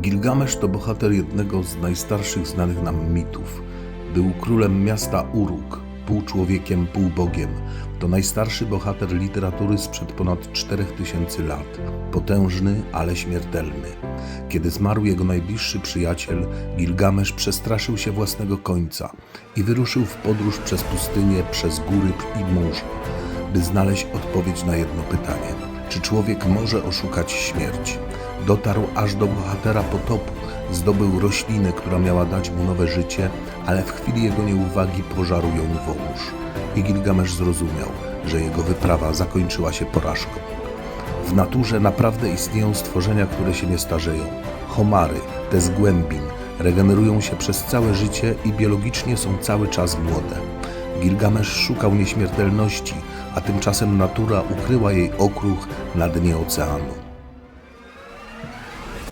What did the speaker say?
Gilgamesz to bohater jednego z najstarszych znanych nam mitów. Był królem miasta Uruk, pół człowiekiem, pół bogiem. To najstarszy bohater literatury sprzed ponad 4000 lat. Potężny, ale śmiertelny. Kiedy zmarł jego najbliższy przyjaciel, Gilgamesz przestraszył się własnego końca i wyruszył w podróż przez pustynię, przez góry i mórze, by znaleźć odpowiedź na jedno pytanie: czy człowiek może oszukać śmierć? Dotarł aż do bohatera potopu, zdobył roślinę, która miała dać mu nowe życie, ale w chwili jego nieuwagi pożarł ją wąż. I Gilgamesz zrozumiał, że jego wyprawa zakończyła się porażką. W naturze naprawdę istnieją stworzenia, które się nie starzeją. Homary, te z głębin, regenerują się przez całe życie i biologicznie są cały czas młode. Gilgamesz szukał nieśmiertelności, a tymczasem natura ukryła jej okruch na dnie oceanu.